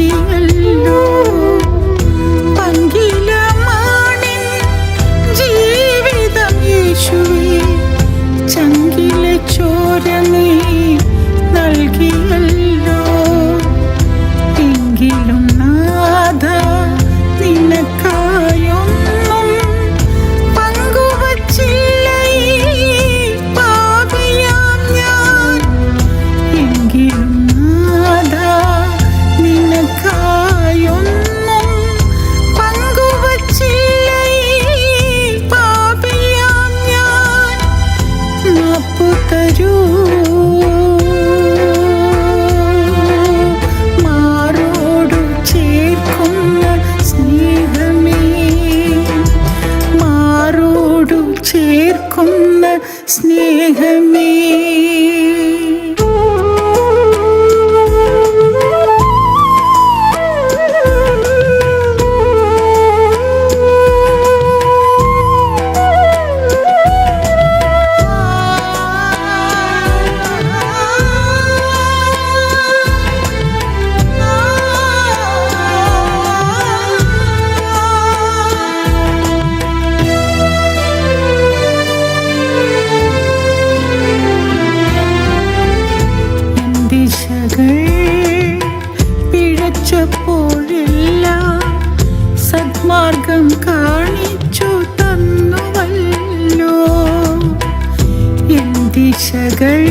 你原 ചേർക്കുന്ന സ്നേഹമേ. ആശകൾ പിഴച്ചപ്പോഴെല്ലാം സത്മാർഗം കാണിച്ചു തന്നുവല്ലോ. എൻ ദിശകൾ